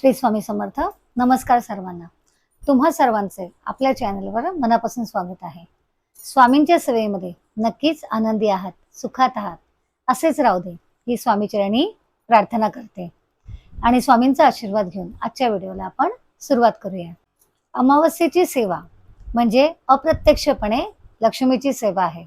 श्री स्वामी समर्थ. नमस्कार सर्वांना. तुम्हा सर्वांचे आपल्या चॅनलवर मनापासून स्वागत आहे. स्वामींच्या सेवेमध्ये नक्कीच आनंदी आहात सुखात आहात असेच राहू दे ही स्वामीचरणी प्रार्थना करते. आणि स्वामींचा आशीर्वाद घेऊन आजच्या व्हिडिओला आपण सुरुवात करूया. अमावस्येची सेवा म्हणजे अप्रत्यक्षपणे लक्ष्मीची सेवा आहे.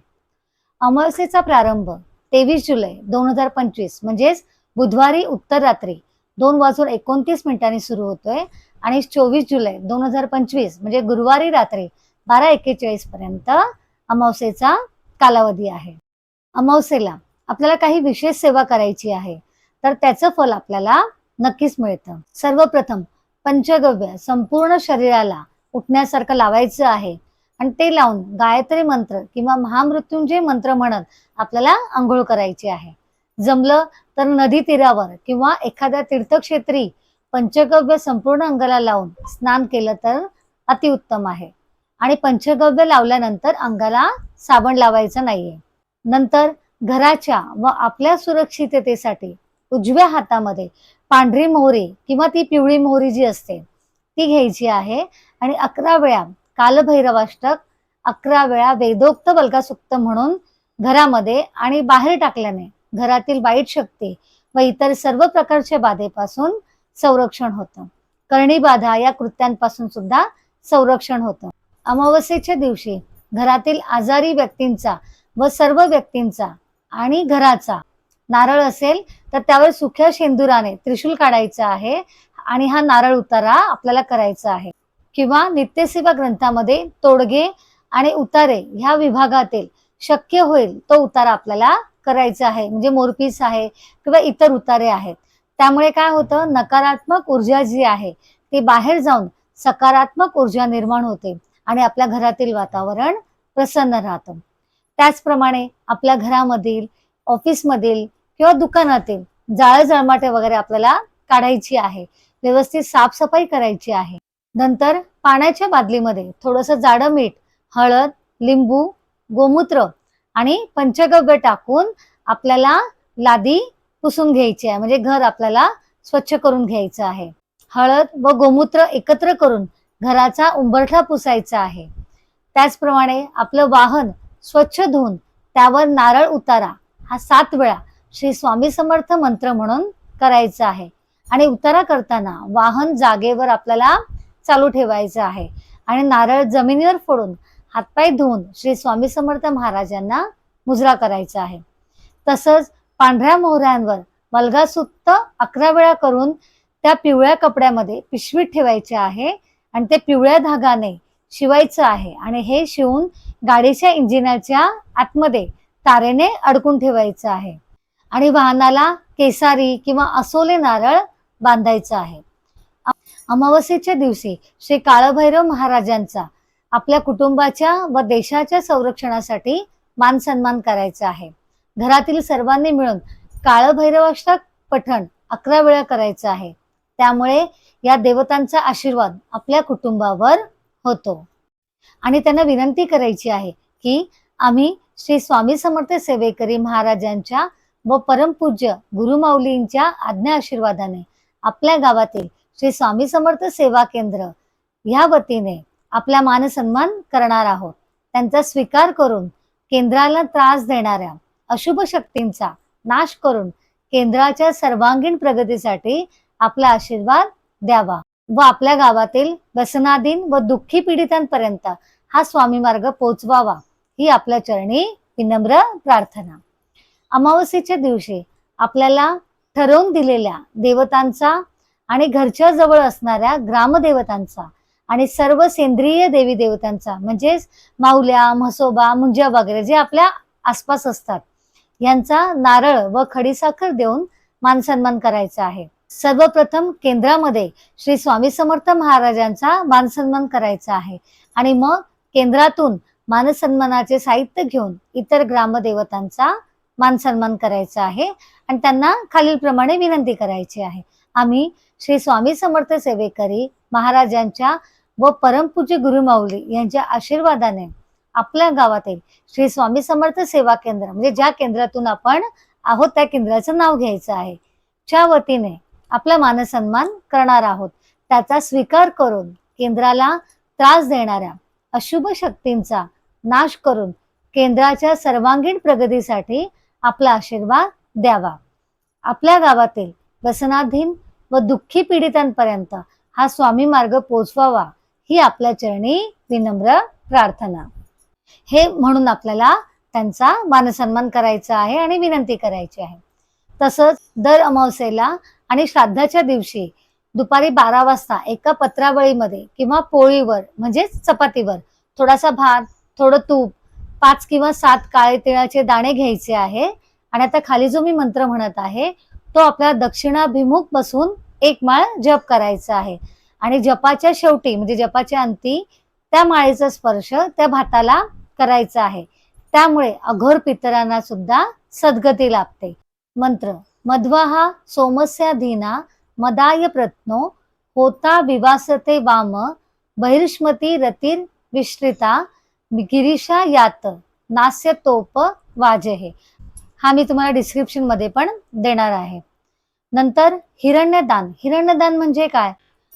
अमावस्येचा प्रारंभ तेवीस जुलै दोन हजार पंचवीस म्हणजेच बुधवारी उत्तर रात्री दोन वाजून एकोणतीस मिनिटांनी सुरू होतोय. आणि चोवीस जुलै दोन हजार पंचवीस म्हणजे गुरुवारी रात्री बारा एक्केचाळीस पर्यंत अमावस्येचा कालावधी आहे. अमावस्येला आपल्याला काही विशेष सेवा करायची आहे तर त्याचं फल आपल्याला नक्कीच मिळतं. सर्वप्रथम पंचगव्य संपूर्ण शरीराला उठण्यासारखं लावायचं आहे आणि ते लावून गायत्री मंत्र किंवा महामृत्युंजय मंत्र म्हणत आपल्याला आंघोळ करायची आहे. जमलं तर नदी तीरावर किंवा एखाद्या तीर्थक्षेत्री पंचगव्य संपूर्ण अंगाला लावून स्नान केलं तर अतिउत्तम आहे. आणि पंचगव्य लावल्यानंतर अंगाला साबण लावायचं नाहीये. नंतर घराच्या व आपल्या सुरक्षिततेसाठी उजव्या हातामध्ये पांढरी मोहरी किंवा ती पिवळी मोहरी जी असते ती घ्यायची आहे. आणि अकरा वेळा कालभैरवाष्टक अकरा वेळा वेदोक्त बलगासुक्त म्हणून घरामध्ये आणि बाहेर टाकल्याने घरातील वाईट शक्ती व इतर सर्व प्रकारच्या बाधेपासून संरक्षण होतं. करणी बाधा या कृत्यांपासून सुद्धा संरक्षण होतं. अमावस्येच्या दिवशी घरातील आजारी व्यक्तींचा व सर्व व्यक्तींचा आणि घराचा नारळ असेल तर त्यावर सुख्या शेंदुराने त्रिशूल काढायचा आहे आणि हा नारळ उतारा आपल्याला करायचा आहे. किंवा नित्यसेवा ग्रंथामध्ये तोडगे आणि उतारे ह्या विभागातील शक्य होईल तो उतारा आपल्याला करायचं आहे म्हणजे मोरपीस आहे किंवा इतर उतारे आहेत. त्यामुळे काय होतं नकारात्मक ऊर्जा जी आहे ती बाहेर जाऊन सकारात्मक ऊर्जा निर्माण होते आणि आपल्या घरातील वातावरण प्रसन्न राहतं. त्याचप्रमाणे आपल्या घरामधील ऑफिसमधील किंवा दुकानातील जाळ जळमाटे वगैरे आपल्याला काढायची आहे व्यवस्थित साफसफाई करायची आहे. नंतर पाण्याच्या बादलीमध्ये थोडंसं जाडं मीठ हळद लिंबू गोमूत्र आणि पंचगव्य टाकून आपल्याला लादी पुसून घ्यायची आहे. म्हणजे घर आपल्याला स्वच्छ करून घ्यायचं आहे. हळद व गोमूत्र एकत्र करून घराचा उंबरठा पुसायचा आहे. त्याचप्रमाणे आपलं वाहन स्वच्छ धुवून त्यावर नारळ उतारा. हा सात वेळा श्री स्वामी समर्थ मंत्र म्हणून करायचा आहे. आणि उतारा करताना वाहन जागेवर आपल्याला चालू ठेवायचं आहे. आणि नारळ जमिनीवर फोडून हातपाय धुवून श्री स्वामी समर्थ महाराजांना मुजरा करायचा आहे. तसंच पांढऱ्या मोहऱ्यांवर मलगासुत्त अकरा वेळा करून त्या पिवळ्या कपड्यामध्ये पिशवीत ठेवायचे आहे आणि ते पिवळ्या धागाने शिवायचं आहे आणि हे शिवून गाडीच्या इंजिनाच्या आतमध्ये तारेने अडकून ठेवायचं आहे आणि वाहनाला केसारी किंवा असोले नारळ बांधायचं आहे. अमावस्येच्या दिवशी श्री काळभैरव महाराजांचा आपल्या कुटुंबाच्या व देशाच्या संरक्षणासाठी मान सन्मान करायचा आहे. घरातील सर्वांनी मिळून काळभैरवाष्टक पठण अकरा वेळा करायचं आहे. त्यामुळे या देवतांचा आशीर्वाद आपल्या कुटुंबावर होतो. आणि त्यांना विनंती करायची आहे की आम्ही श्री स्वामी समर्थ सेवेकरी महाराजांच्या व परमपूज्य गुरुमाऊलींच्या आज्ञा आशीर्वादाने आपल्या गावातील श्री स्वामी समर्थ सेवा केंद्र ह्या वतीने आपला मानसन्मान करणार आहोत. त्यांचा स्वीकार करून केंद्राला त्रास देणाऱ्या अशुभ शक्तींचा नाश करून केंद्राच्या सर्वांगीण प्रगतीसाठी आपला आशीर्वाद द्यावा व आपल्या गावातील व्यसनाधीन व दुःखी पीडितांपर्यंत हा स्वामी मार्ग पोचवावा ही आपल्या चरणी विनम्र प्रार्थना. अमावस्येच्या दिवशी आपल्याला ठरवून दिलेल्या देवतांचा आणि घरच्या जवळ असणाऱ्या ग्रामदेवतांचा आणि सर्व सेंद्रिय देवी देवतांचा म्हणजेच माऊल्या म्हसोबा मुंज्या वगैरे जे आपल्या आसपास असतात यांचा नारळ व खडीसाखर देऊन मानसन्मान करायचा आहे. सर्वप्रथम केंद्रामध्ये श्री स्वामी समर्थ महाराजांचा मानसन्मान करायचा आहे. आणि मग केंद्रातून मानसन्मानाचे साहित्य घेऊन इतर ग्रामदेवतांचा मानसन्मान करायचा आहे आणि त्यांना खालीलप्रमाणे विनंती करायची आहे. आम्ही श्री स्वामी समर्थ सेवेकरी महाराजांच्या व परमपूज्य गुरुमाऊली यांच्या आशीर्वादाने आपल्या गावातील श्री स्वामी समर्थ सेवा केंद्र म्हणजे ज्या केंद्रातून आपण आहोत त्या केंद्राचं नाव घ्यायचं आहे. च्या वतीने आपला मानसन्मान करणार आहोत. त्याचा स्वीकार करून केंद्राला त्रास देणाऱ्या अशुभ शक्तींचा नाश करून केंद्राच्या सर्वांगीण प्रगतीसाठी आपला आशीर्वाद द्यावा. आपल्या गावातील व्यसनाधीन व दुःखी पीडितांपर्यंत हा स्वामी मार्ग पोचवावा ही आपल्या चरणी विनम्र प्रार्थना. हे म्हणून आपल्याला त्यांचा मानसन्मान करायचा आहे आणि विनंती करायची आहे. तसंच दर अमावस्येला आणि श्राद्धाच्या दिवशी दुपारी बारा वाजता एका पत्रावळीमध्ये किंवा पोळीवर म्हणजेच चपातीवर थोडासा भात थोडं तूप पाच किंवा सात काळे तिळाचे दाणे घ्यायचे आहे. आणि आता खाली जो मी मंत्र म्हणत आहे तो आपल्याला दक्षिणाभिमुख बसून एक माळ जप करायचा आहे. आणि जपाच्या शेवटी म्हणजे जपाच्या अंती त्या माळेचा स्पर्श त्या भाताला करायचा आहे. त्यामुळे अघोर पितरांना सुद्धा सद्गती लाभते. मंत्र मध्वाहा सोमस्याधीना मदाय प्रत्नो होता विवासते वाम बहिर्ष्मती रतीर विश्रिता गिरीशा यात नास्य तोप वाजहे. हा मी तुम्हाला डिस्क्रिप्शनमध्ये पण देणार आहे. नंतर हिरण्यदान. हिरण्यदान म्हणजे काय?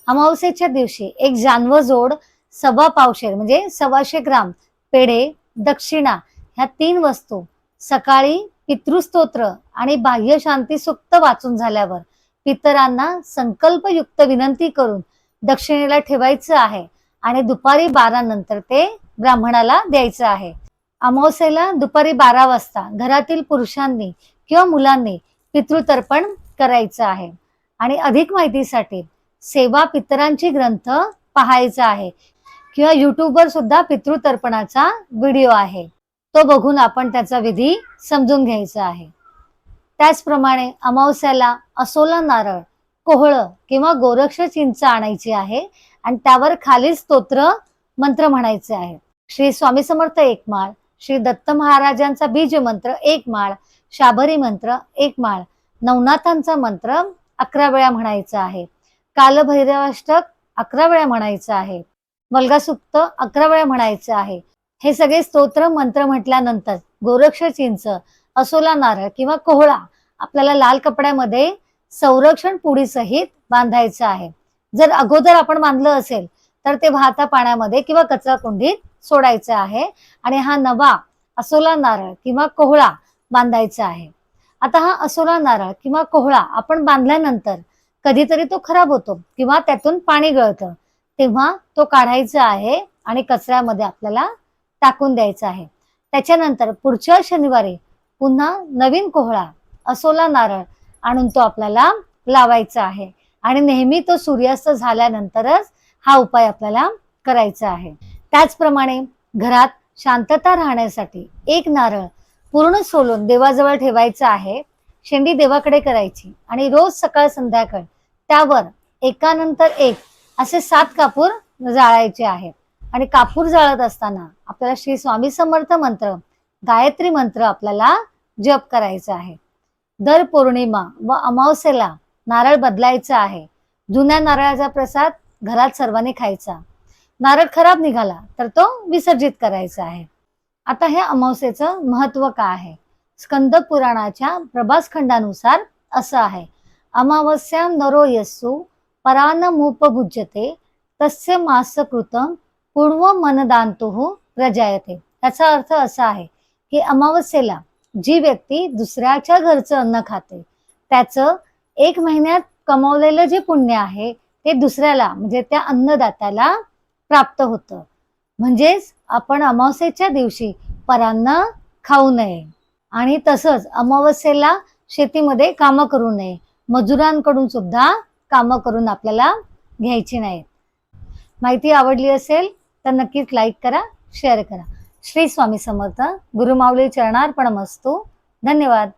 अमावस्येच्या दिवशी एक जानव जोड सव्वा पावशेर म्हणजे सव्वाशे ग्राम पेढे दक्षिणा ह्या तीन वस्तू सकाळी पितृस्तोत्र आणि बाह्य शांती सुक्त वाचून झाल्यावर पितरांना संकल्पयुक्त विनंती करून दक्षिणेला ठेवायचं आहे आणि दुपारी बारा नंतर ते ब्राह्मणाला द्यायचं आहे. अमावस्येला दुपारी बारा वाजता घरातील पुरुषांनी किंवा मुलांनी पितृतर्पण करायचं आहे. आणि अधिक माहितीसाठी सेवा पितरांची ग्रंथ पाहायचा आहे. किंवा युट्यूबवर सुद्धा पितृतर्पणाचा व्हिडिओ आहे. तो बघून आपण त्याचा विधी समजून घ्यायचा आहे. त्याचप्रमाणे अमावस्याला असोला नारळ कोहळं किंवा गोरक्ष चिंच आणायची आहे आणि त्यावर खाली स्तोत्र मंत्र म्हणायचे आहे. श्री स्वामी समर्थ एक माळ श्री दत्त महाराजांचा बीज मंत्र एक माळ शाबरी मंत्र एक माळ नवनाथांचा मंत्र अकरा वेळा म्हणायचा आहे. कालभैरवाष्टक अकरा वेळा म्हणायचं आहे. मलगासुक्त अकरा वेळा म्हणायचं आहे. हे सगळे स्तोत्र मंत्र म्हटल्यानंतर गोरक्ष चिंच असोला नारळ किंवा कोहळा आपल्याला लाल कपड्यामध्ये संरक्षण पुडीसहित बांधायचं आहे. जर अगोदर आपण बांधलं असेल तर ते वाहता पाण्यामध्ये किंवा कचरा कुंडीत सोडायचं आहे. आणि हा नवा असोला नारळ किंवा कोहळा बांधायचा आहे. आता हा असोला नारळ किंवा कोहळा आपण बांधल्यानंतर कधीतरी तो खराब होतो किंवा त्यातून पाणी गळतं. तेव्हा तो काढायचा आहे आणि कचऱ्यामध्ये आपल्याला टाकून द्यायचा आहे. त्याच्यानंतर पुढच्या शनिवारी पुन्हा नवीन कोहळा असोला नारळ आणून तो आपल्याला लावायचा आहे. आणि नेहमी तो सूर्यास्त झाल्यानंतरच हा उपाय आपल्याला करायचा आहे. त्याचप्रमाणे घरात शांतता राहण्यासाठी एक नारळ पूर्ण सोलून देवाजवळ ठेवायचं आहे शेंडी देवाकडे करायची आणि रोज सकाळ संध्याकाळ त्यावर एकानंतर एक असे सात कापूर जाळायचे आहेत. आणि कापूर जाळत असताना आपल्याला श्री स्वामी समर्थ मंत्र गायत्री मंत्र आपल्याला जप करायचा आहे. दर पौर्णिमा व अमावस्येला नारळ बदलायचा आहे. जुन्या नारळाचा प्रसाद घरात सर्वांनी खायचा. नारळ खराब निघाला तर तो विसर्जित करायचा आहे. आता हे अमावस्येचं महत्त्व काय आहे? स्कंद पुराणाच्या प्रभास खंडानुसार असं आहे. अमावस्या नरो यस्सु परानमुपभुज्यते तस्य मासकृतं पूर्व मनदांतुः प्रजायते. याचा अर्थ असा आहे की अमावस्येला जी व्यक्ती दुसऱ्याच्या घरचं अन्न खाते त्याचं एक महिन्यात कमवलेलं जे पुण्य आहे ते दुसऱ्याला म्हणजे त्या अन्नदात्याला प्राप्त होतं. म्हणजेच आपण अमावस्येच्या दिवशी परांना खाऊ नये. आणि तसंच अमावस्येला शेतीमध्ये कामं करू नये. मजुरांकडून सुद्धा कामं करून आपल्याला घ्यायची नाहीत. माहिती आवडली असेल तर नक्कीच लाईक करा शेअर करा. श्री स्वामी समर्थ गुरुमाऊली चरणार्पणमस्तू धन्यवाद.